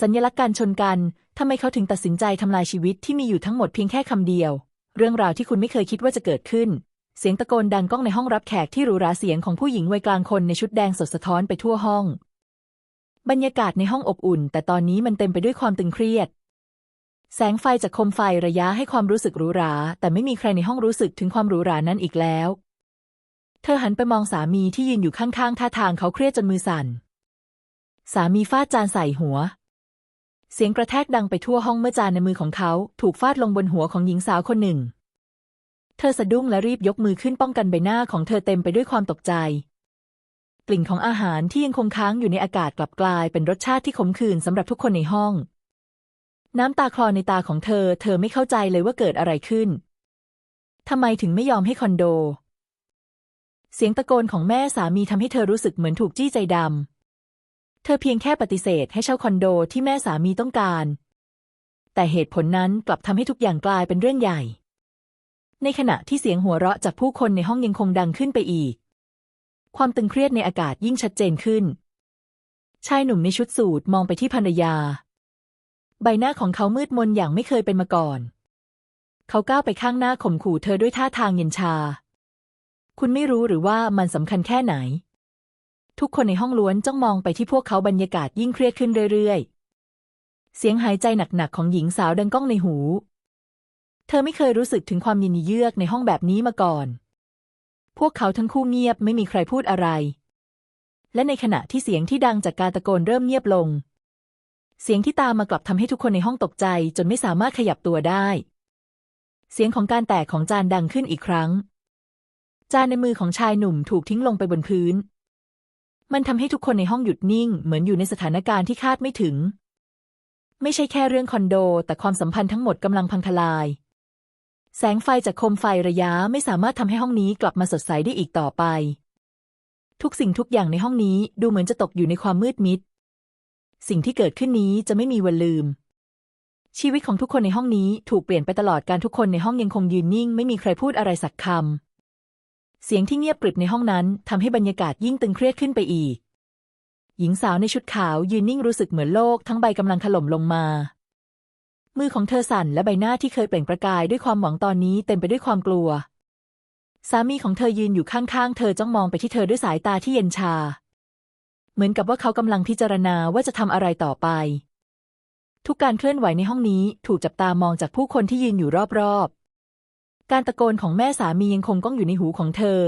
สัญลักษณ์การชนกันทำไมเขาถึงตัดสินใจทำลายชีวิตที่มีอยู่ทั้งหมดเพียงแค่คำเดียว เรื่องราวที่คุณไม่เคยคิดว่าจะเกิดขึ้น เสียงตะโกนดังก้องในห้องรับแขกที่หรูหราเสียงของผู้หญิงวัยกลางคนในชุดแดงสดสะท้อนไปทั่วห้อง บรรยากาศในห้องอบอุ่น แต่ตอนนี้มันเต็มไปด้วยความตึงเครียด แสงไฟจากโคมไฟระยะให้ความรู้สึกหรูหรา แต่ไม่มีใครในห้องรู้สึกถึงความหรูหรานั้นอีกแล้ว เธอหันไปมองสามีที่ยืนอยู่ข้างๆท่าทางเขาเครียดจนมือสั่นสามีฟาดจานใส่หัว เสียงกระแทกดังไปทั่วห้องเมื่อจานในมือของเขา ถูกฟาดลงบนหัวของหญิงสาวคนหนึ่ง เธอสะดุ้งและรีบยกมือขึ้นป้องกันใบหน้าของเธอเต็มไปด้วยความตกใจ กลิ่นของอาหารที่ยังคงค้างอยู่ในอากาศกลับกลายเป็นรสชาติที่ขมขื่นสำหรับทุกคนในห้อง น้ำตาคลอในตาของเธอ เธอไม่เข้าใจเลยว่าเกิดอะไรขึ้นทำไมถึงไม่ยอมให้คอนโด เสียงตะโกนของแม่สามีทำให้เธอรู้สึกเหมือนถูกจี้ใจดำ เธอเพียงแค่ปฏิเสธให้เช่าคอนโดที่แม่สามีต้องการ แต่เหตุผลนั้นกลับทำให้ทุกอย่างกลายเป็นเรื่องใหญ่ ในขณะที่เสียงหัวเราะจากผู้คนในห้องยังคงดังขึ้นไปอีก ความตึงเครียดในอากาศยิ่งชัดเจนขึ้น ชายหนุ่มในชุดสูทมองไปที่ภรรยา ใบหน้าของเขามืดมนอย่างไม่เคยเป็นมาก่อน เขาก้าวไปข้างหน้าข่มขู่เธอด้วยท่าทางเย็นชา คุณไม่รู้หรือว่ามันสำคัญแค่ไหน ทุกคนในห้องล้วนจ้องมองไปที่พวกเขาบรรยากาศยิ่งเครียดขึ้นเรื่อยๆ เสียงหายใจหนักๆของหญิงสาวดังก้องในหู เธอไม่เคยรู้สึกถึงความยินดีเยือกในห้องแบบนี้มาก่อน พวกเขาทั้งคู่เงียบไม่มีใครพูดอะไร และในขณะที่เสียงที่ดังจากการตะโกนเริ่มเงียบลง เสียงที่ตามมากลับทำให้ทุกคนในห้องตกใจจนไม่สามารถขยับตัวได้ เสียงของการแตกของจานดังขึ้นอีกครั้ง จานในมือของชายหนุ่มถูกทิ้งลงไปบนพื้น มันทำให้ทุกคนในห้องหยุดนิ่ง เหมือนอยู่ในสถานการณ์ที่คาดไม่ถึง ไม่ใช่แค่เรื่องคอนโด แต่ความสัมพันธ์ทั้งหมดกำลังพังทลาย แสงไฟจากโคมไฟระยะไม่สามารถทำให้ห้องนี้กลับมาสดใสได้อีกต่อไป ทุกสิ่งทุกอย่างในห้องนี้ดูเหมือนจะตกอยู่ในความมืดมิด สิ่งที่เกิดขึ้นนี้จะไม่มีวันลืม ชีวิตของทุกคนในห้องนี้ถูกเปลี่ยนไปตลอดการทุกคนในห้องยังคงยืนนิ่ง ไม่มีใครพูดอะไรสักคำ เสียงที่เงียบกริบในห้องนั้นทำให้บรรยากาศยิ่งตึงเครียดขึ้นไปอีก หญิงสาวในชุดขาวยืนนิ่งรู้สึกเหมือนโลกทั้งใบกำลังถล่มลงมา มือของเธอสั่นและใบหน้าที่เคยเปล่งประกายด้วยความหวังตอนนี้เต็มไปด้วยความกลัว สามีของเธอยืนอยู่ข้างๆ เธอจ้องมองไปที่เธอด้วยสายตาที่เย็นชา เหมือนกับว่าเขากำลังพิจารณาว่าจะทำอะไรต่อไปทุกการเคลื่อนไหวในห้องนี้ถูกจับตามองจากผู้คนที่ยืนอยู่รอบๆ การตะโกนของแม่สามียังคงก้องอยู่ในหูของเธอ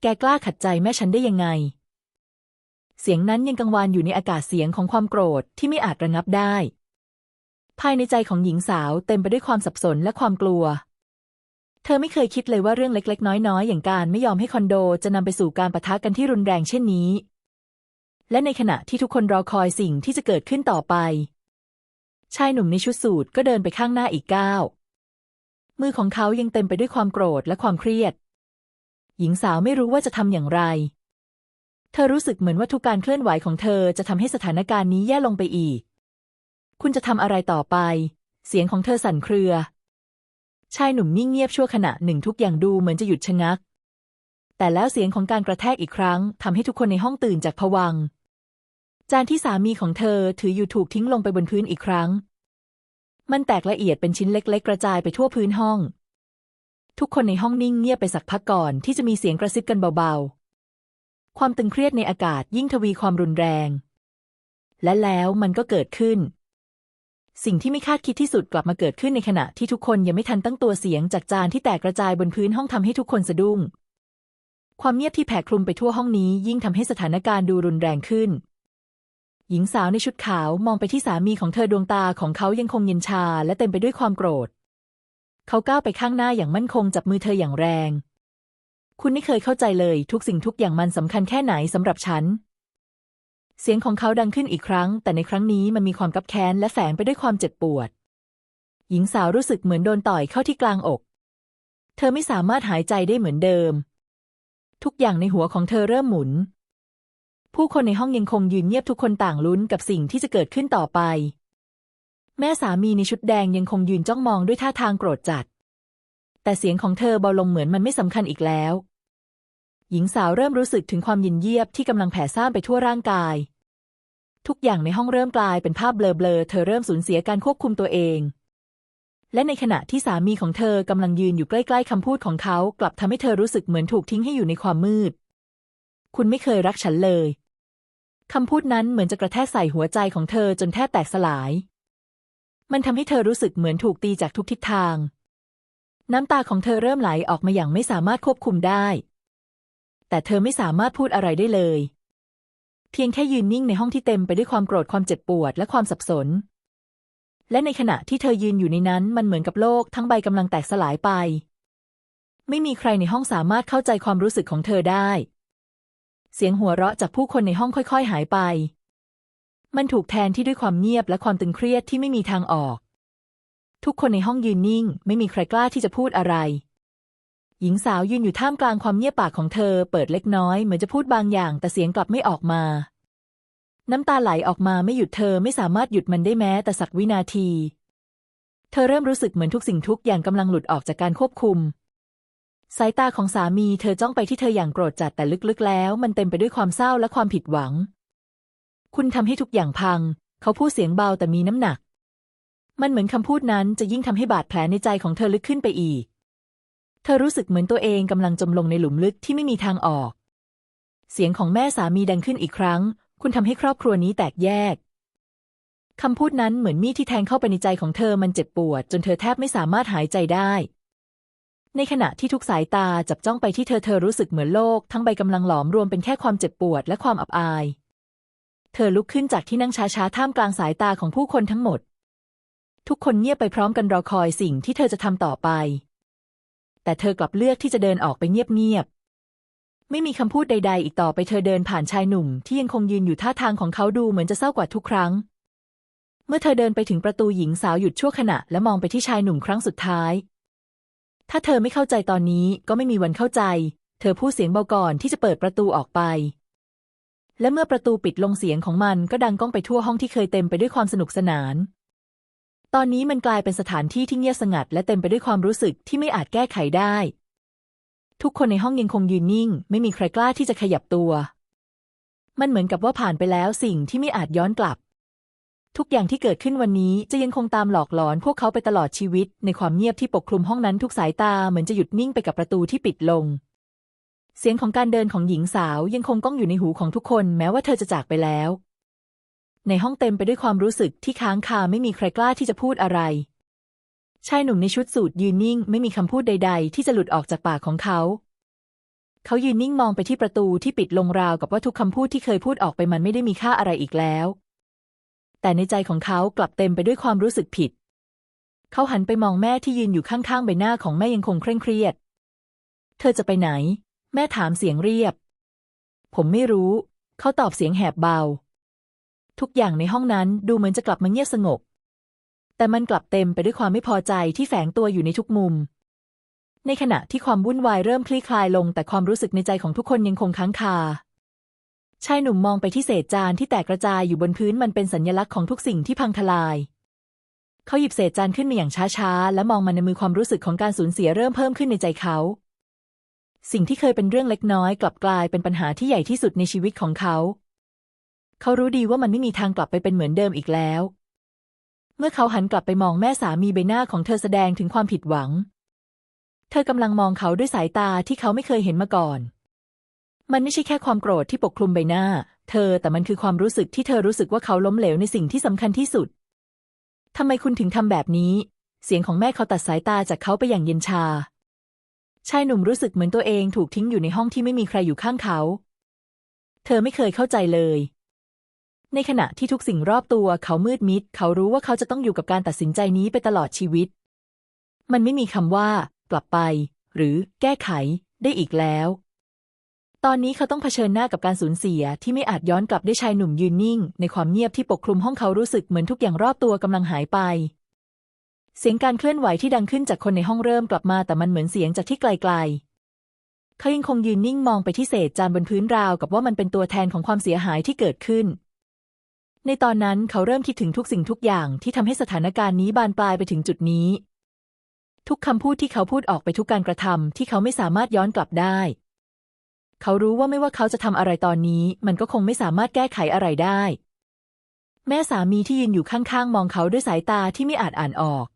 แกกล้าขัดใจแม่ฉันได้ยังไง เสียงนั้นยังกังวานอยู่ในอากาศเสียงของความโกรธที่ไม่อาจระงับได้ ภายในใจของหญิงสาวเต็มไปด้วยความสับสนและความกลัว เธอไม่เคยคิดเลยว่าเรื่องเล็ก ๆ น้อย ๆ อย่างการไม่ยอมให้คอนโดจะนำไปสู่การปะทะกันที่รุนแรงเช่นนี้ และในขณะที่ทุกคนรอคอยสิ่งที่จะเกิดขึ้นต่อไป ชายหนุ่มในชุดสูทก็เดินไปข้างหน้าอีกก้าว มือของเขายังเต็มไปด้วยความโกรธและความเครียด หญิงสาวไม่รู้ว่าจะทำอย่างไร เธอรู้สึกเหมือนว่าทุกการเคลื่อนไหวของเธอจะทำให้สถานการณ์นี้แย่ลงไปอีก คุณจะทำอะไรต่อไป เสียงของเธอสั่นเครือ ชายหนุ่มนิ่งเงียบชั่วขณะหนึ่งทุกอย่างดูเหมือนจะหยุดชะงัก แต่แล้วเสียงของการกระแทกอีกครั้งทำให้ทุกคนในห้องตื่นจากผวังจานที่สามีของเธอถืออยู่ถูกทิ้งลงไปบนพื้นอีกครั้ง มันแตกละเอียดเป็นชิ้นเล็ก ๆ กระจายไปทั่วพื้นห้อง ทุกคนในห้องนิ่งเงียบไปสักพักก่อนที่จะมีเสียงกระซิบกันเบาๆ ความตึงเครียดในอากาศยิ่งทวีความรุนแรง และแล้วมันก็เกิดขึ้น สิ่งที่ไม่คาดคิดที่สุดกลับมาเกิดขึ้นในขณะที่ทุกคนยังไม่ทันตั้งตัวเสียงจากจานที่แตกกระจายบนพื้นห้องทำให้ทุกคนสะดุ้ง ความเงียบที่แผ่คลุมไปทั่วห้องนี้ยิ่งทำให้สถานการณ์ดูรุนแรงขึ้น หญิงสาวในชุดขาวมองไปที่สามีของเธอดวงตาของเขายังคงเย็นชาและเต็มไปด้วยความโกรธ เขาก้าวไปข้างหน้าอย่างมั่นคงจับมือเธออย่างแรง คุณไม่เคยเข้าใจเลยทุกสิ่งทุกอย่างมันสำคัญแค่ไหนสำหรับฉัน เสียงของเขาดังขึ้นอีกครั้ง แต่ในครั้งนี้มันมีความกับแค้นและแฝงไปด้วยความเจ็บปวด หญิงสาวรู้สึกเหมือนโดนต่อยเข้าที่กลางอก เธอไม่สามารถหายใจได้เหมือนเดิม ทุกอย่างในหัวของเธอเริ่มหมุน ผู้คนในห้องยังคงยืนเงียบทุกคนต่างลุ้นกับสิ่งที่จะเกิดขึ้นต่อไป แม่สามีในชุดแดงยังคงยืนจ้องมองด้วยท่าทางโกรธจัด แต่เสียงของเธอเบาลงเหมือนมันไม่สำคัญอีกแล้ว หญิงสาวเริ่มรู้สึกถึงความเย็นเยียบที่กำลังแผ่ซ่านไปทั่วร่างกาย ทุกอย่างในห้องเริ่มกลายเป็นภาพเบลอๆ เธอเริ่มสูญเสียการควบคุมตัวเอง และในขณะที่สามีของเธอกำลังยืนอยู่ใกล้ๆคำพูดของเขา กลับทำให้เธอรู้สึกเหมือนถูกทิ้งให้อยู่ในความมืดคุณไม่เคยรักฉันเลย คำพูดนั้นเหมือนจะกระแทกใส่หัวใจของเธอจนแทบแตกสลาย มันทำให้เธอรู้สึกเหมือนถูกตีจากทุกทิศทาง น้ำตาของเธอเริ่มไหลออกมาอย่างไม่สามารถควบคุมได้ แต่เธอไม่สามารถพูดอะไรได้เลย เพียงแค่ยืนนิ่งในห้องที่เต็มไปด้วยความโกรธความเจ็บปวดและความสับสน และในขณะที่เธอยืนอยู่ในนั้นมันเหมือนกับโลกทั้งใบกำลังแตกสลายไป ไม่มีใครในห้องสามารถเข้าใจความรู้สึกของเธอได้ เสียงหัวเราะจากผู้คนในห้องค่อยๆ หายไป มันถูกแทนที่ด้วยความเงียบและความตึงเครียดที่ไม่มีทางออก ทุกคนในห้องยืนนิ่ง ไม่มีใครกล้าที่จะพูดอะไร หญิงสาวยืนอยู่ท่ามกลางความเงียบปากของเธอ เปิดเล็กน้อยเหมือนจะพูดบางอย่าง แต่เสียงกลับไม่ออกมา น้ำตาไหลออกมาไม่หยุดเธอไม่สามารถหยุดมันได้แม้แต่สักวินาที เธอเริ่มรู้สึกเหมือนทุกสิ่งทุกอย่างกำลังหลุดออกจากการควบคุม สายตาของสามีเธอจ้องไปที่เธออย่างโกรธจัดแต่ลึกๆ แล้ว มันเต็มไปด้วยความเศร้าและความผิดหวัง คุณทำให้ทุกอย่างพัง เขาพูดเสียงเบาแต่มีน้ำหนัก มันเหมือนคำพูดนั้นจะยิ่งทำให้บาดแผลในใจของเธอลึกขึ้นไปอีก เธอรู้สึกเหมือนตัวเองกำลังจมลงในหลุมลึกที่ไม่มีทางออก เสียงของแม่สามีดังขึ้นอีกครั้ง คุณทำให้ครอบครัวนี้แตกแยกคำพูดนั้นเหมือนมีดที่แทงเข้าไปในใจของเธอมันเจ็บปวด จนเธอแทบไม่สามารถหายใจได้ ในขณะที่ทุกสายตาจับจ้องไปที่เธอเธอรู้สึกเหมือนโลก ทั้งใบกำลังหลอมรวมเป็นแค่ความเจ็บปวดและความอับอาย เธอลุกขึ้นจากที่นั่งช้าๆท่ามกลางสายตาของผู้คนทั้งหมด ทุกคนเงียบไปพร้อมกันรอคอยสิ่งที่เธอจะทำต่อไป แต่เธอกลับเลือกที่จะเดินออกไปเงียบๆไม่มีคำพูดใด ๆ อีกต่อไปเธอเดินผ่านชายหนุ่ม ที่ยังคงยืนอยู่ท่าทางของเขาดูเหมือนจะเศร้ากว่าทุกครั้ง เมื่อเธอเดินไปถึงประตูหญิงสาวหยุดชั่วขณะและมองไปที่ชายหนุ่มครั้งสุดท้าย ถ้าเธอไม่เข้าใจตอนนี้ก็ไม่มีวันเข้าใจ เธอพูดเสียงเบาก่อนที่จะเปิดประตูออกไป และเมื่อประตูปิดลงเสียงของมันก็ดังก้องไปทั่วห้องที่เคยเต็มไปด้วยความสนุกสนาน ตอนนี้มันกลายเป็นสถานที่ที่เงียบสงัด และเต็มไปด้วยความรู้สึกที่ไม่อาจแก้ไขได้ ทุกคนในห้องยังคงยืนนิ่ง ไม่มีใครกล้าที่จะขยับตัว มันเหมือนกับว่าผ่านไปแล้วสิ่งที่ไม่อาจย้อนกลับ ทุกอย่างที่เกิดขึ้นวันนี้จะยังคงตามหลอกหลอนพวกเขาไปตลอดชีวิต ในความเงียบที่ปกคลุมห้องนั้นทุกสายตาเหมือนจะหยุดนิ่งไปกับประตูที่ปิดลง เสียงของการเดินของหญิงสาวยังคงก้องอยู่ในหูของทุกคนแม้ว่าเธอจะจากไปแล้ว ในห้องเต็มไปด้วยความรู้สึกที่ค้างคาไม่มีใครกล้าที่จะพูดอะไร ชายหนุ่มในชุดสูทยืนนิ่ง ไม่มีคำพูดใด ๆ ที่จะหลุดออกจากปากของเขา เขายืนนิ่งมองไปที่ประตูที่ปิดลงราวกับว่าทุกคำพูดที่เคยพูดออกไปมันไม่ได้มีค่าอะไรอีกแล้ว แต่ในใจของเขากลับเต็มไปด้วยความรู้สึกผิด เขาหันไปมองแม่ที่ยืนอยู่ข้างๆใบหน้าของแม่ยังคงเคร่งเครียด เธอจะไปไหน แม่ถามเสียงเรียบ ผมไม่รู้ เขาตอบเสียงแหบเบา ทุกอย่างในห้องนั้นดูเหมือนจะกลับมาเงียบสงบ แต่มันกลับเต็มไปด้วยความไม่พอใจที่แฝงตัวอยู่ในทุกมุม ในขณะที่ความวุ่นวายเริ่มคลี่คลายลง แต่ความรู้สึกในใจของทุกคนยังคงค้างคา ชายหนุ่มมองไปที่เศษจานที่แตกกระจายอยู่บนพื้นมันเป็นสัญลักษณ์ของทุกสิ่งที่พังทลาย เขาหยิบเศษจานขึ้นมาอย่างช้าๆ และมองมันในมือความรู้สึกของการสูญเสียเริ่มเพิ่มขึ้นในใจเขา สิ่งที่เคยเป็นเรื่องเล็กน้อยกลับกลายเป็นปัญหาที่ใหญ่ที่สุดในชีวิตของเขา เขารู้ดีว่ามันไม่มีทางกลับไปเป็นเหมือนเดิมอีกแล้ว เมื่อเขาหันกลับไปมองแม่สามีใบหน้าของเธอแสดงถึงความผิดหวัง เธอกำลังมองเขาด้วยสายตาที่เขาไม่เคยเห็นมาก่อน มันไม่ใช่แค่ความโกรธที่ปกคลุมใบหน้า เธอแต่มันคือความรู้สึกที่เธอรู้สึกว่าเขาล้มเหลวในสิ่งที่สำคัญที่สุดทำไมคุณถึงทำแบบนี้ เสียงของแม่เขาตัดสายตาจากเขาไปอย่างเย็นชา ชายหนุ่มรู้สึกเหมือนตัวเองถูกทิ้งอยู่ในห้องที่ไม่มีใครอยู่ข้างเขา เธอไม่เคยเข้าใจเลย ในขณะที่ทุกสิ่งรอบตัวเขามืดมิด เขารู้ว่าเขาจะต้องอยู่กับการตัดสินใจนี้ไปตลอดชีวิต มันไม่มีคำว่า กลับไป หรือ แก้ไข ได้อีกแล้ว ตอนนี้เขาต้องเผชิญหน้ากับการสูญเสียที่ไม่อาจย้อนกลับได้ชายหนุ่มยืนนิ่ง ในความเงียบที่ปกคลุมห้องเขารู้สึกเหมือนทุกอย่างรอบตัวกำลังหายไป เสียงการเคลื่อนไหวที่ดังขึ้นจากคนในห้องเริ่มกลับมาแต่มันเหมือนเสียงจากที่ไกลๆเขายังคงยืนนิ่งมองไปที่เศษจานบนพื้นราวกับว่ามันเป็นตัวแทนของความเสียหายที่เกิดขึ้น ในตอนนั้นเขาเริ่มคิดถึงทุกสิ่งทุกอย่างที่ทำให้สถานการณ์นี้บานปลายไปถึงจุดนี้ ทุกคำพูดที่เขาพูดออกไปทุกการกระทำที่เขาไม่สามารถย้อนกลับได้ เขารู้ว่าไม่ว่าเขาจะทำอะไรตอนนี้ มันก็คงไม่สามารถแก้ไขอะไรได้ แม่สามีที่ยืนอยู่ข้างๆ มองเขาด้วยสายตาที่ไม่อาจอ่านออก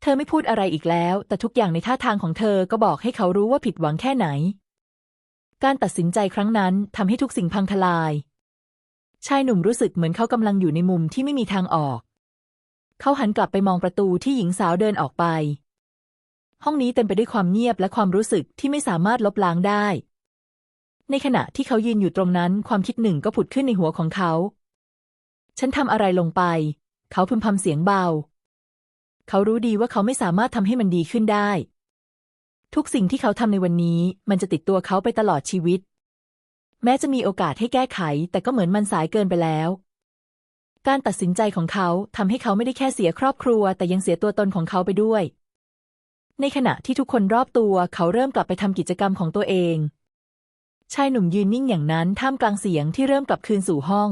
เธอไม่พูดอะไรอีกแล้ว แต่ทุกอย่างในท่าทางของเธอก็บอกให้เขารู้ว่าผิดหวังแค่ไหน การตัดสินใจครั้งนั้นทำให้ทุกสิ่งพังทลาย ชายหนุ่มรู้สึกเหมือนเขากำลังอยู่ในมุมที่ไม่มีทางออก เขาหันกลับไปมองประตูที่หญิงสาวเดินออกไป ห้องนี้เต็มไปด้วยความเงียบและความรู้สึกที่ไม่สามารถลบล้างได้ ในขณะที่เขายืนอยู่ตรงนั้น ความคิดหนึ่งก็ผุดขึ้นในหัวของเขา ฉันทำอะไรลงไป เขาพึมพำเสียงเบา เขารู้ดีว่าเขาไม่สามารถทำให้มันดีขึ้นได้ ทุกสิ่งที่เขาทำในวันนี้ มันจะติดตัวเขาไปตลอดชีวิต แม้จะมีโอกาสให้แก้ไข แต่ก็เหมือนมันสายเกินไปแล้ว การตัดสินใจของเขาทำให้เขาไม่ได้แค่เสียครอบครัว แต่ยังเสียตัวตนของเขาไปด้วย ในขณะที่ทุกคนรอบตัว เขาเริ่มกลับไปทำกิจกรรมของตัวเอง ชายหนุ่มยืนนิ่งอย่างนั้นท่ามกลางเสียงที่เริ่มกลับคืนสู่ห้อง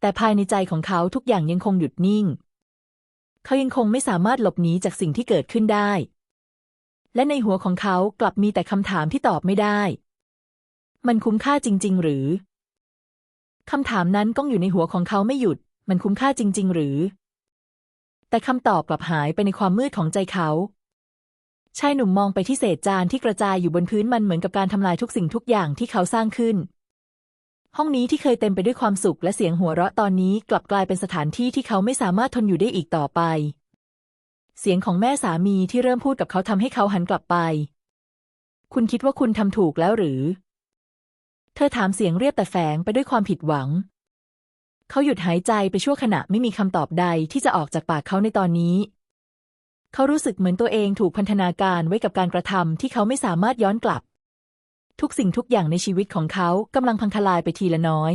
แต่ภายในใจของเขาทุกอย่างยังคงหยุดนิ่ง เขายังคงไม่สามารถหลบหนีจากสิ่งที่เกิดขึ้นได้ และในหัวของเขากลับมีแต่คำถามที่ตอบไม่ได้ มันคุ้มค่าจริง ๆ หรือคำถามนั้นก้องอยู่ในหัวของเขาไม่หยุด มันคุ้มค่าจริง ๆ หรือ แต่คำตอบกลับหายไปในความมืดของใจเขา ชายหนุ่มมองไปที่เศษจานที่กระจายอยู่บนพื้นมันเหมือนกับการทำลายทุกสิ่งทุกอย่างที่เขาสร้างขึ้น ห้องนี้ที่เคยเต็มไปด้วยความสุขและเสียงหัวเราะตอนนี้กลับกลายเป็นสถานที่ที่เขาไม่สามารถทนอยู่ได้อีกต่อไป เสียงของแม่สามีที่เริ่มพูดกับเขาทำให้เขาหันกลับไป คุณคิดว่าคุณทำถูกแล้วหรือ เธอถามเสียงเรียบแต่แฝงไปด้วยความผิดหวัง เขาหยุดหายใจไปชั่วขณะไม่มีคำตอบใดที่จะออกจากปากเขาในตอนนี้ เขารู้สึกเหมือนตัวเองถูกพันธนาการไว้กับการกระทำที่เขาไม่สามารถย้อนกลับ ทุกสิ่งทุกอย่างในชีวิตของเขากำลังพังทลายไปทีละน้อย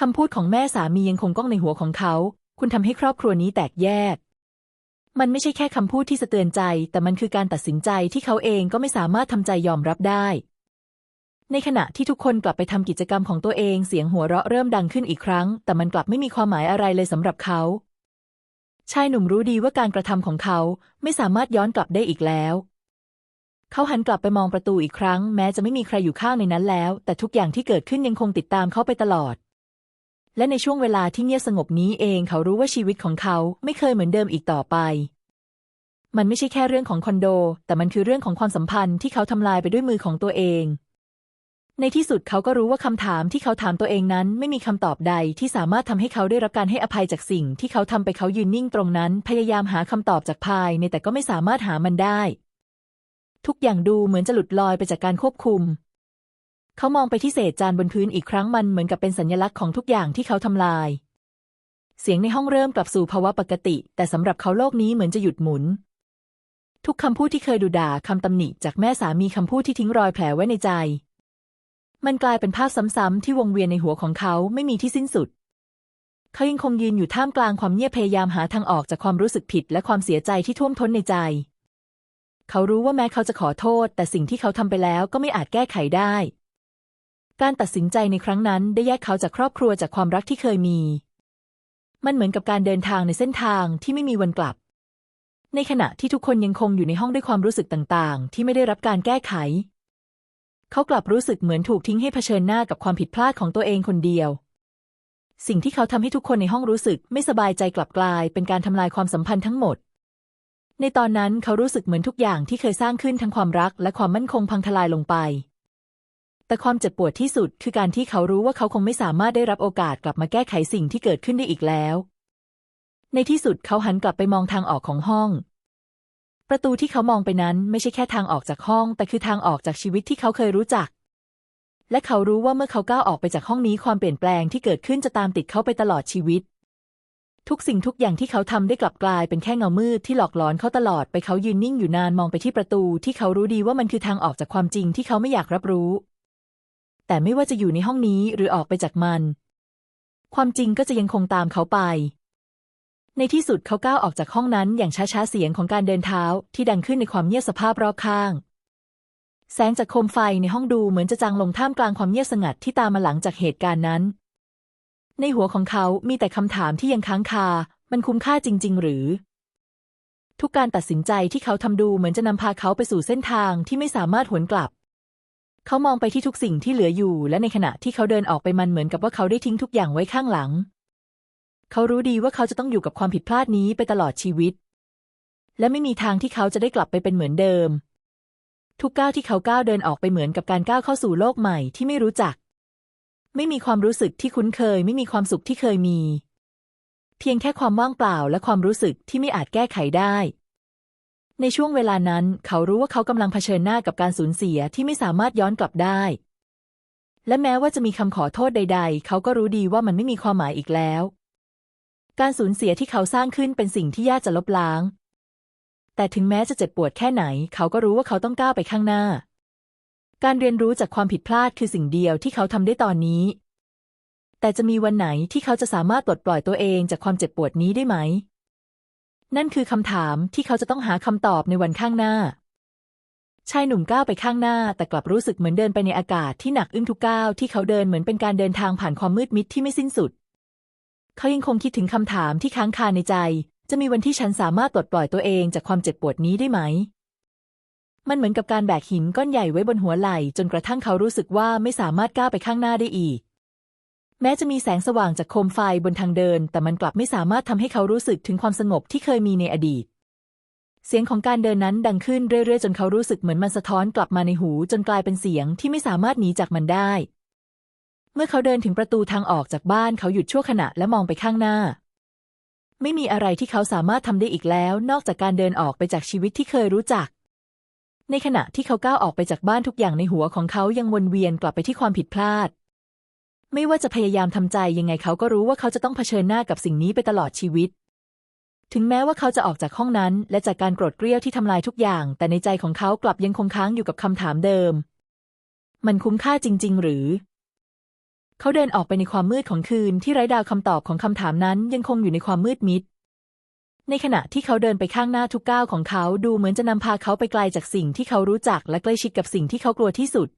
คำพูดของแม่สามียังคงก้องในหัวของเขา คุณทำให้ครอบครัวนี้แตกแยก มันไม่ใช่แค่คำพูดที่สะเตือนใจ แต่มันคือการตัดสินใจที่เขาเองก็ไม่สามารถทำใจยอมรับได้ ในขณะที่ทุกคนกลับไปทำกิจกรรมของตัวเองเสียงหัวเราะเริ่มดังขึ้นอีกครั้ง แต่มันกลับไม่มีความหมายอะไรเลยสำหรับเขา ชายหนุ่มรู้ดีว่าการกระทำของเขาไม่สามารถย้อนกลับได้อีกแล้ว เขาหันกลับไปมองประตูอีกครั้ง แม้จะไม่มีใครอยู่ข้างในนั้นแล้ว แต่ทุกอย่างที่เกิดขึ้นยังคงติดตามเขาไปตลอด และในช่วงเวลาที่เงียบสงบนี้เองเขารู้ว่าชีวิตของเขาไม่เคยเหมือนเดิมอีกต่อไป มันไม่ใช่แค่เรื่องของคอนโด แต่มันคือเรื่องของความสัมพันธ์ที่เขาทำลายไปด้วยมือของตัวเอง ในที่สุดเขาก็รู้ว่าคำถามที่เขาถามตัวเองนั้น ไม่มีคำตอบใดที่สามารถทำให้เขาได้รับการให้อภัยจากสิ่ง ที่เขาทำไปเขายืนนิ่งตรงนั้น พยายามหาคำตอบจากภายในแต่ก็ไม่สามารถหามันได้ ทุกอย่างดูเหมือนจะหลุดลอยไปจากการควบคุม เขามองไปที่เศษจานบนพื้นอีกครั้งมันเหมือนกับเป็นสัญลักษณ์ของทุกอย่างที่เขาทำลาย เสียงในห้องเริ่มกลับสู่ภาวะปกติ แต่สำหรับเขาโลกนี้เหมือนจะหยุดหมุนทุกคำพูดที่เคยดุด่าคำตำหนิจากแม่สามีคำพูดที่ทิ้งรอยแผลไว้ในใจ มันกลายเป็นภาพซ้ำๆที่วงเวียนในหัวของเขาไม่มีที่สิ้นสุด เขายังคงยืนอยู่ท่ามกลางความเงียบพยายามหาทางออกจากความรู้สึกผิดและความเสียใจที่ท่วมท้นในใจ เขารู้ว่าแม้เขาจะขอโทษ แต่สิ่งที่เขาทำไปแล้วก็ไม่อาจแก้ไขได้ การตัดสินใจในครั้งนั้นได้แยกเขาจากครอบครัวจากความรักที่เคยมี มันเหมือนกับการเดินทางในเส้นทางที่ไม่มีวันกลับ ในขณะที่ทุกคนยังคงอยู่ในห้องด้วยความรู้สึกต่างๆ ที่ไม่ได้รับการแก้ไข เขากลับรู้สึกเหมือนถูกทิ้งให้เผชิญหน้ากับความผิดพลาดของตัวเองคนเดียว สิ่งที่เขาทำให้ทุกคนในห้องรู้สึกไม่สบายใจกลับกลาย เป็นการทำลายความสัมพันธ์ทั้งหมด ในตอนนั้นเขารู้สึกเหมือนทุกอย่างที่เคยสร้างขึ้นทั้งความรัก และความมั่นคงพังทลายลงไป แต่ความเจ็บปวดที่สุดคือการที่เขารู้ว่าเขาคงไม่สามารถได้รับโอกาสกลับมาแก้ไขสิ่งที่เกิดขึ้นได้อีกแล้ว ในที่สุดเขาหันกลับไปมองทางออกของห้อง ประตูที่เขามองไปนั้นไม่ใช่แค่ทางออกจากห้อง แต่คือทางออกจากชีวิตที่เขาเคยรู้จัก และเขารู้ว่าเมื่อเขาก้าวออกไปจากห้องนี้ความเปลี่ยนแปลงที่เกิดขึ้นจะตามติดเขาไปตลอดชีวิต ทุกสิ่งทุกอย่างที่เขาทำได้กลับกลายเป็นแค่เงามืดที่หลอกหลอนเขาตลอดไปเขายืนนิ่งอยู่นานมองไปที่ประตู ที่เขารู้ดีว่ามันคือทางออกจากความจริงที่เขาไม่อยากรับรู้ แต่ไม่ว่าจะอยู่ในห้องนี้หรือออกไปจากมัน ความจริงก็จะยังคงตามเขาไป ในที่สุดเขาก้าวออกจากห้องนั้นอย่างช้าๆเสียงของการเดินเท้าที่ดังขึ้นในความเงียบสภาพรอบข้าง แสงจากโคมไฟในห้องดูเหมือนจะจางลงท่ามกลางความเงียบสงัดที่ตามมาหลังจากเหตุการณ์นั้น ในหัวของเขามีแต่คำถามที่ยังค้างคา มันคุ้มค่าจริง ๆ หรือ ทุกการตัดสินใจที่เขาทำดูเหมือนจะนำพาเขาไปสู่เส้นทางที่ไม่สามารถหวนกลับ เขามองไปที่ทุกสิ่งที่เหลืออยู่ และในขณะที่เขาเดินออกไปมันเหมือนกับว่าเขาได้ทิ้งทุกอย่างไว้ข้างหลัง เขารู้ดีว่าเขาจะต้องอยู่กับความผิดพลาดนี้ไปตลอดชีวิต และไม่มีทางที่เขาจะได้กลับไปเป็นเหมือนเดิม ทุกก้าวที่เขาก้าวเดินออกไปเหมือนกับการก้าวเข้าสู่โลกใหม่ที่ไม่รู้จัก ไม่มีความรู้สึกที่คุ้นเคย ไม่มีความสุขที่เคยมี เพียงแค่ความว่างเปล่าและความรู้สึกที่ไม่อาจแก้ไขได้ ในช่วงเวลานั้น เขารู้ว่าเขากำลังเผชิญหน้ากับการสูญเสียที่ไม่สามารถย้อนกลับได้และแม้ว่าจะมีคำขอโทษใด ๆ เขาก็รู้ดีว่ามันไม่มีความหมายอีกแล้ว การสูญเสียที่เขาสร้างขึ้นเป็นสิ่งที่ยากจะลบล้าง แต่ถึงแม้จะเจ็บปวดแค่ไหน เขาก็รู้ว่าเขาต้องก้าวไปข้างหน้า การเรียนรู้จากความผิดพลาดคือสิ่งเดียวที่เขาทำได้ตอนนี้ แต่จะมีวันไหนที่เขาจะสามารถปลดปล่อยตัวเองจากความเจ็บปวดนี้ได้ไหม นั่นคือคำถามที่เขาจะต้องหาคำตอบในวันข้างหน้า ชายหนุ่มก้าวไปข้างหน้า แต่กลับรู้สึกเหมือนเดินไปในอากาศที่หนักอึ้งทุกก้าวที่เขาเดินเหมือนเป็นการเดินทางผ่านความมืดมิดที่ไม่สิ้นสุด เขายังคงคิดถึงคำถามที่ค้างคาในใจ จะมีวันที่ฉันสามารถปลดปล่อยตัวเองจากความเจ็บปวดนี้ได้ไหม มันเหมือนกับการแบกหินก้อนใหญ่ไว้บนหัวไหล่จนกระทั่งเขารู้สึกว่าไม่สามารถก้าวไปข้างหน้าได้อีก แม้จะมีแสงสว่างจากโคมไฟบนทางเดิน แต่มันกลับไม่สามารถทำให้เขารู้สึกถึงความสงบที่เคยมีในอดีต เสียงของการเดินนั้นดังขึ้นเรื่อยๆ จนเขารู้สึกเหมือนมันสะท้อนกลับมาในหู จนกลายเป็นเสียงที่ไม่สามารถหนีจากมันได้ เมื่อเขาเดินถึงประตูทางออกจากบ้านเขาหยุดชั่วขณะและมองไปข้างหน้า ไม่มีอะไรที่เขาสามารถทำได้อีกแล้ว นอกจากการเดินออกไปจากชีวิตที่เคยรู้จัก ในขณะที่เขาก้าวออกไปจากบ้านทุกอย่างในหัวของเขายังวนเวียนกลับไปที่ความผิดพลาด ไม่ว่าจะพยายามทำใจยังไงเขาก็รู้ว่าเขาจะต้องเผชิญหน้ากับสิ่งนี้ไปตลอดชีวิตถึงแม้ว่าเขาจะออกจากห้องนั้น และจากการโกรธเกรี้ยวที่ทำลายทุกอย่าง แต่ในใจของเขากลับยังคงค้างอยู่กับคำถามเดิม มันคุ้มค่าจริง ๆ หรือ เขาเดินออกไปในความมืดของคืนที่ไร้ดาวคำตอบของคำถามนั้นยังคงอยู่ในความมืดมิด ในขณะที่เขาเดินไปข้างหน้าทุกก้าวของเขาดูเหมือนจะนำพาเขาไปไกลจากสิ่งที่เขารู้จักและใกล้ชิดกับสิ่งที่เขากลัวที่สุด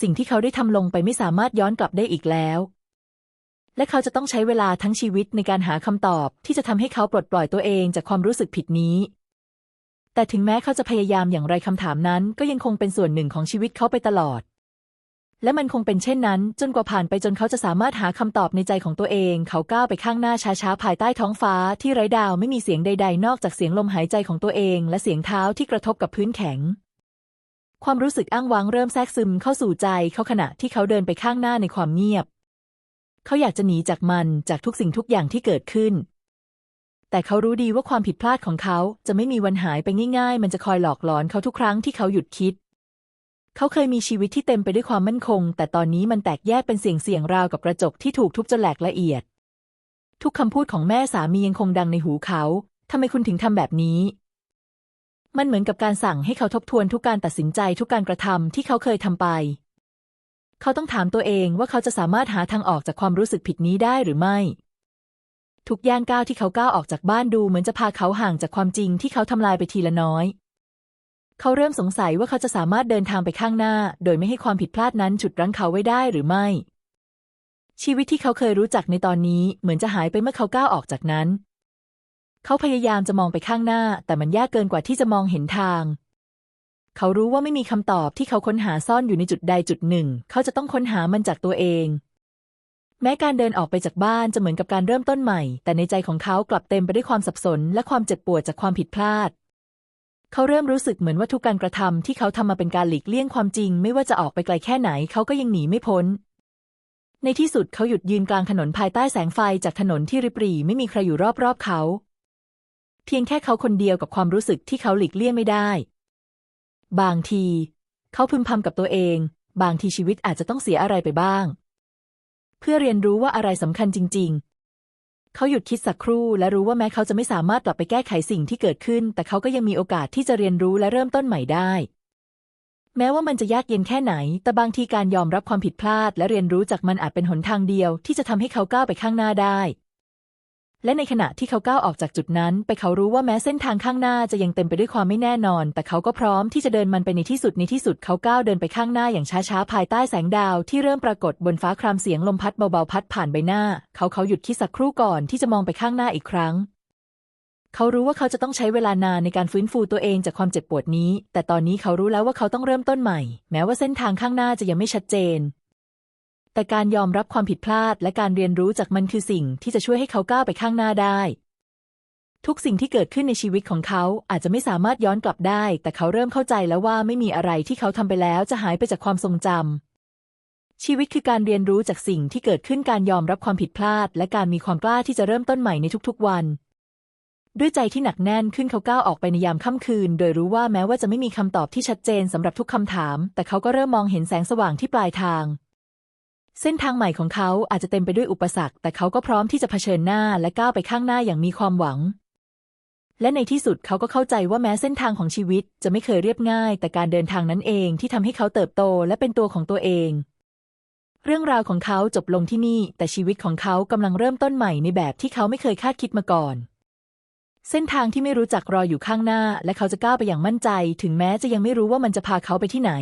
สิ่งที่เขาได้ทำลงไปไม่สามารถย้อนกลับได้อีกแล้ว และเขาจะต้องใช้เวลาทั้งชีวิตในการหาคำตอบที่จะทำให้เขาปลดปล่อยตัวเองจากความรู้สึกผิดนี้แต่ถึงแม้เขาจะพยายามอย่างไรคำถามนั้น ก็ยังคงเป็นส่วนหนึ่งของชีวิตเขาไปตลอด และมันคงเป็นเช่นนั้น จนกว่าผ่านไปจนเขาจะสามารถหาคำตอบในใจของตัวเอง เขาก้าวไปข้างหน้าช้าๆภายใต้ท้องฟ้าที่ไร้ดาวไม่มีเสียงใด ๆ นอกจากเสียงลมหายใจของตัวเอง และเสียงเท้าที่กระทบกับพื้นแข็ง ความรู้สึกอ้างว้างเริ่มแทรกซึมเข้าสู่ใจเขาขณะที่เขาเดินไปข้างหน้าในความเงียบ เขาอยากจะหนีจากมันจากทุกสิ่งทุกอย่างที่เกิดขึ้น แต่เขารู้ดีว่าความผิดพลาดของเขาจะไม่มีวันหายไปง่าย ๆ มันจะคอยหลอกหลอนเขาทุกครั้งที่เขาหยุดคิด เขาเคยมีชีวิตที่เต็มไปด้วยความมั่นคง แต่ตอนนี้มันแตกแยกเป็นเสียงเสียงราวกับกระจกที่ถูกทุบจนแหลกละเอียด ทุกคำพูดของแม่สามียังคงดังในหูเขาทำไมคุณถึงทำแบบนี้ มันเหมือนกับการสั่งให้เขาทบทวนทุกการตัดสินใจทุกการกระทำที่เขาเคยทำไป เขาต้องถามตัวเองว่าเขาจะสามารถหาทางออกจากความรู้สึกผิดนี้ได้หรือไม่ ทุกย่างก้าวที่เขาก้าวออกจากบ้านดูเหมือนจะพาเขาห่างจากความจริงที่เขาทำลายไปทีละน้อย เขาเริ่มสงสัยว่าเขาจะสามารถเดินทางไปข้างหน้า โดยไม่ให้ความผิดพลาดนั้นฉุดรั้งเขาไว้ได้หรือไม่ ชีวิตที่เขาเคยรู้จักในตอนนี้เหมือนจะหายไปเมื่อเขาก้าวออกจากนั้น เขาพยายามจะมองไปข้างหน้า แต่มันยากเกินกว่าที่จะมองเห็นทาง เขารู้ว่าไม่มีคำตอบที่เขาค้นหาซ่อนอยู่ในจุดใดจุดหนึ่ง เขาจะต้องค้นหามันจากตัวเองแม้การเดินออกไปจากบ้านจะเหมือนกับการเริ่มต้นใหม่ แต่ในใจของเขากลับเต็มไปด้วยความสับสน และความเจ็บปวดจากความผิดพลาด เขาเริ่มรู้สึกเหมือนว่าทุกการกระทำที่เขาทำมาเป็นการหลีกเลี่ยงความจริง ไม่ว่าจะออกไปไกลแค่ไหนเขาก็ยังหนีไม่พ้น ในที่สุดเขาหยุดยืนกลางถนนภายใต้แสงไฟจากถนนที่ริบหรี่ไม่มีใครอยู่รอบๆเขา เพียงแค่เขาคนเดียวกับความรู้สึกที่เขาหลีกเลี่ยงไม่ได้ บางที เขาพึมพำกับตัวเอง บางทีชีวิตอาจจะต้องเสียอะไรไปบ้าง เพื่อเรียนรู้ว่าอะไรสำคัญจริง เขาหยุดคิดสักครู่ และรู้ว่าแม้เขาจะไม่สามารถกลับไปแก้ไขสิ่งที่เกิดขึ้น แต่เขาก็ยังมีโอกาสที่จะเรียนรู้และเริ่มต้นใหม่ได้ แม้ว่ามันจะยากเย็นแค่ไหน แต่บางทีการยอมรับความผิดพลาด และเรียนรู้จากมันอาจเป็นหนทางเดียว ที่จะทำให้เขาก้าวไปข้างหน้าได้ และในขณะที่เขาก้าวออกจากจุดนั้น ไปเขารู้ว่าแม้เส้นทางข้างหน้าจะยังเต็มไปด้วยความไม่แน่นอน แต่เขาก็พร้อมที่จะเดินมันไปในที่สุดในที่สุดเขาก้าวเดินไปข้างหน้าอย่างช้าๆ ภายใต้แสงดาวที่เริ่มปรากฏบนฟ้าครามเสียงลมพัดเบาๆพัดผ่านใบหน้า เขาเขาหยุดคิดสักครู่ก่อนที่จะมองไปข้างหน้าอีกครั้ง เขารู้ว่าเขาจะต้องใช้เวลานานในการฟื้นฟูตัวเองจากความเจ็บปวดนี้ แต่ตอนนี้เขารู้แล้วว่าเขาต้องเริ่มต้นใหม่ แม้ว่าเส้นทางข้างหน้าจะยังไม่ชัดเจน แต่การยอมรับความผิดพลาดและการเรียนรู้จากมันคือสิ่งที่จะช่วยให้เขาก้าวไปข้างหน้าได้ ทุกสิ่งที่เกิดขึ้นในชีวิตของเขาอาจจะไม่สามารถย้อนกลับได้ แต่เขาเริ่มเข้าใจแล้วว่าไม่มีอะไรที่เขาทำไปแล้วจะหายไปจากความทรงจำชีวิตคือการเรียนรู้จากสิ่งที่เกิดขึ้นการยอมรับความผิดพลาด และการมีความกล้าที่จะเริ่มต้นใหม่ในทุกๆวัน ด้วยใจที่หนักแน่นขึ้นเขาก้าวออกไปในยามค่ำคืน โดยรู้ว่าแม้ว่าจะไม่มีคำตอบที่ชัดเจนสำหรับทุกคำถาม แต่เขาก็เริ่มมองเห็นแสงสว่างที่ปลายทาง เส้นทางใหม่ของเขาอาจจะเต็มไปด้วยอุปสรรค แต่เขาก็พร้อมที่จะเผชิญหน้าและก้าวไปข้างหน้าอย่างมีความหวัง และในที่สุดเขาก็เข้าใจว่าแม้เส้นทางของชีวิตจะไม่เคยเรียบง่าย แต่การเดินทางนั้นเองที่ทำให้เขาเติบโตและเป็นตัวของตัวเอง เรื่องราวของเขาจบลงที่นี่ แต่ชีวิตของเขากำลังเริ่มต้นใหม่ในแบบที่เขาไม่เคยคาดคิดมาก่อน เส้นทางที่ไม่รู้จักรออยู่ข้างหน้า และเขาจะก้าวไปอย่างมั่นใจ ถึงแม้จะยังไม่รู้ว่ามันจะพาเขาไปที่ไหน